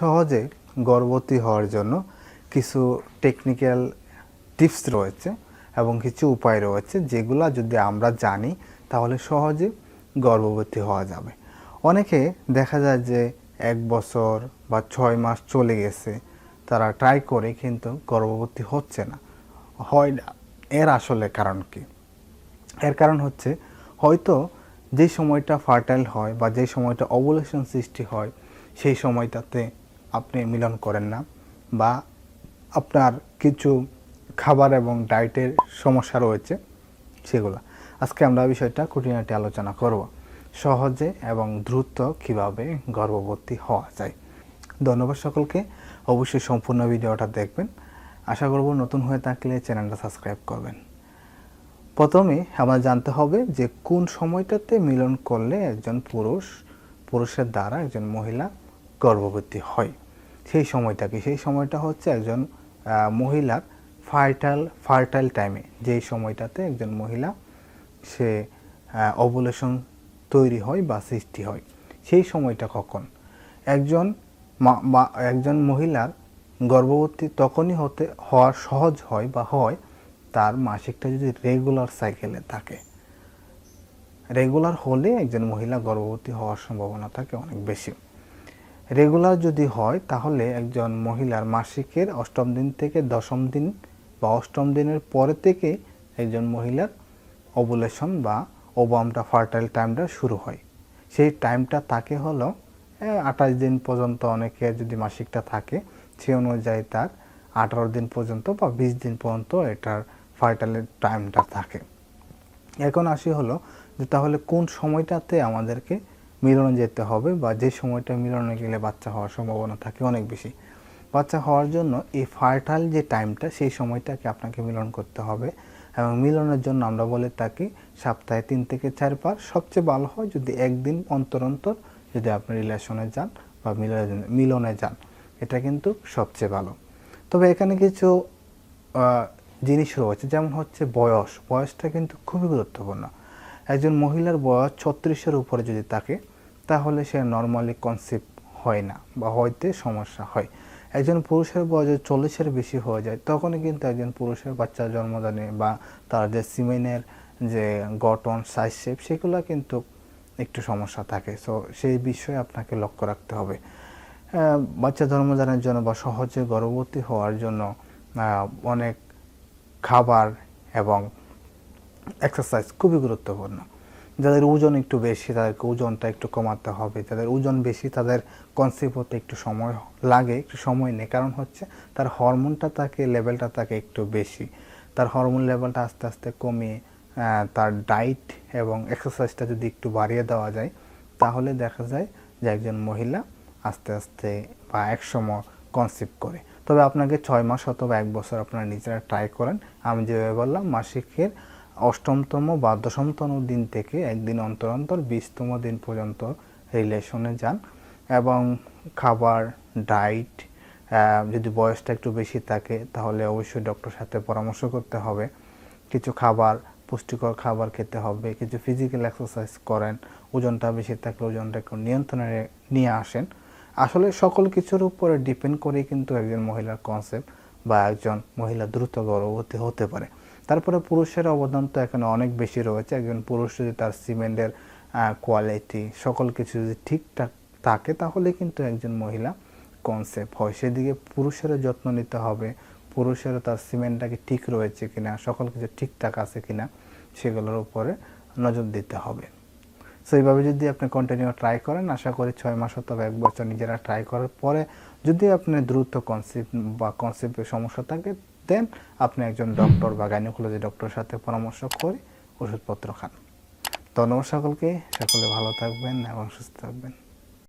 সহজে গর্ভবতী হওয়ার জন্য কিছু টেকনিক্যাল টিপস রয়েছে এবং কিছু উপায় রয়েছে যেগুলো যদি আমরা জানি, তাহলে সহজে গর্ভবতী হওয়া যাবে। অনেকে দেখা যায় যে এক বছর বা ছয় মাস চলে গেছে, তারা ট্রাই করে কিন্তু গর্ভবতী হচ্ছে না। হয় না। এর আসলে কারণ কি? এর কারণ হচ্ছে হয়তো যে সময়টা ফার্টাইল হয় বা যে সময়টা অবলেশন সৃষ্টি হয়, সেই সময়টাতে আপনি মিলন করেন না বা আপনার কিছু খাবার এবং ডায়েটের সমস্যা রয়েছে সেগুলো। আজকে আমরা বিষয়টা খুঁটিনাটি আলোচনা করব। সহজে এবং দ্রুত কীভাবে গর্ভবতী হওয়া যায়। ধন্যবাদ সকলকে। অবশ্যই সম্পূর্ণ ভিডিওটা দেখবেন। আশা করব নতুন হয়ে থাকলে চ্যানেলটা সাবস্ক্রাইব করবেন। প্রথমে আমরা জানতে হবে যে কোন সময়টাতে মিলন করলে একজন পুরুষ, পুরুষের দ্বারা একজন মহিলা গর্ভবতী হয়। সেই সময়টা কি সেই সময়টা হচ্ছে একজন মহিলার ফার্টাইল ফার্টাইল টাইমে। যেই সময়টাতে একজন মহিলা সে ওভুলেশন তৈরি হয় বা সৃষ্টি হয়। সেই সময়টা কখন? একজন মা- একজন মহিলার গর্ভবতী তখনই হতে হওয়া সহজ হয় বা হয়, তার মাসিকটা যদি রেগুলার সাইকেলে থাকে। রেগুলার হলে একজন মহিলা গর্ভবতী হওয়ার সম্ভাবনা থাকে অনেক বেশি। রেগুলার যদি হয়, তাহলে একজন মহিলার মাসিকের অষ্টম দিন থেকে দশম দিন বা অষ্টম দিনের পরে থেকে একজন মহিলার অবুলেশন বা ওবামটা ফার্টাইল টাইমটা শুরু হয়। সেই টাইমটা তাকে হলো আঠাশ দিন পর্যন্ত অনেকে যদি মাসিকটা থাকে সে অনুযায়ী তার আঠারো দিন পর্যন্ত বা বিশ দিন পর্যন্ত এটার ফার্টাইলের টাইমটা থাকে। এখন আসি হলো যে তাহলে কোন সময়টাতে আমাদেরকে মিলনে যেতে হবে বা যে সময়টা মিলনে গেলে বাচ্চা হওয়ার সম্ভাবনা থাকে অনেক বেশি। বাচ্চা হওয়ার জন্য এই ফার্টাইল যে টাইমটা, সেই সময়টাকে আপনাকে মিলন করতে হবে এবং মিলনের জন্য আমরা বলে থাকি সপ্তাহে তিন থেকে চার পার সবচেয়ে ভালো হয় যদি একদিন অন্তর অন্তর যদি আপনি রিলেশনে যান বা মিলনে মিলনে যান, এটা কিন্তু সবচেয়ে ভালো। তবে এখানে কিছু জিনিস রয়েছে, যেমন হচ্ছে বয়স। বয়সটা কিন্তু খুবই গুরুত্বপূর্ণ। একজন মহিলার বয়স ছত্রিশের উপরে যদি থাকে, তাহলে সে নর্মালি কনসেপ্ট হয় না বা হইতে সমস্যা হয়। একজন পুরুষের বয়স যদি চল্লিশের বেশি হয়ে যায়, তখনই কিন্তু একজন পুরুষের বাচ্চা জন্মদানে বা তার যে সিমেনের যে গঠন সাইজ শেপ সেগুলো কিন্তু একটু সমস্যা থাকে। সো সেই বিষয়ে আপনাকে লক্ষ্য রাখতে হবে। বাচ্চা জন্মদানের জন্য বা সহজে গর্ভবতী হওয়ার জন্য অনেক খাবার এবং এক্সারসাইজ খুবই গুরুত্বপূর্ণ। যাদের ওজন একটু বেশি, তাদেরকে ওজনটা একটু কমাতে হবে। যাদের ওজন বেশি, তাদের কনসেপ্ট হতে একটু সময় লাগে, একটু সময় নেই। কারণ হচ্ছে, তার হরমোনটা তাকে লেভেলটা তাকে একটু বেশি। তার হরমোন লেভেলটা আস্তে আস্তে কমিয়ে তার ডায়েট এবং এক্সারসাইজটা যদি একটু বাড়িয়ে দেওয়া যায়, তাহলে দেখা যায় যে একজন মহিলা আস্তে আস্তে বা একসময় কনসেপ্ট করে। তবে আপনাকে ছয় মাস অথবা এক বছর আপনারা নিজেরা ট্রাই করেন। আমি যেভাবে বললাম, মাসিকের অষ্টমতম বা দশমতম দিন থেকে একদিন অন্তর অন্তর বিশতম দিন পর্যন্ত রিলেশনে যান এবং খাবার ডায়েট যদি বয়সটা একটু বেশি থাকে তাহলে অবশ্যই ডক্টর সাথে পরামর্শ করতে হবে। কিছু খাবার, পুষ্টিকর খাবার খেতে হবে, কিছু ফিজিক্যাল এক্সারসাইজ করেন, ওজনটা বেশি থাকলে ওজনটা একটু নিয়ন্ত্রণে নিয়ে আসেন। আসলে সকল কিছুর উপরে ডিপেন্ড করে কিন্তু একজন মহিলার কনসেপ্ট বা একজন মহিলা দ্রুত গর্ভবতী হতে পারে। তারপরে পুরুষের অবদান তো এখানে অনেক বেশি রয়েছে। একজন পুরুষ যদি তার সিমেন্টের কোয়ালিটি সকল কিছু যদি ঠিকঠাক থাকে, তাহলে কিন্তু একজন মহিলা কনসেপ্ট হয়। সেদিকে পুরুষেরও যত্ন নিতে হবে। পুরুষেরও তার সিমেন্টটাকে ঠিক রয়েছে কিনা, সকল কিছু ঠিকঠাক আছে কিনা, সেগুলোর উপরে নজর দিতে হবে। সো এইভাবে যদি আপনি কন্টিনিউ ট্রাই করেন, আশা করি ছয় মাস অথবা এক বছর নিজেরা ট্রাই করার পরে যদি আপনি দ্রুত কনসেপ্ট বা কনসেপ্টের সমস্যা থাকে দেন আপনি একজন ডক্টর বা গাইনোকোলজি ডক্টরের সাথে পরামর্শ করে ওষুধপত্র খান। ধন্যবাদ সকলকে, সকলে ভালো থাকবেন এবং সুস্থ থাকবেন।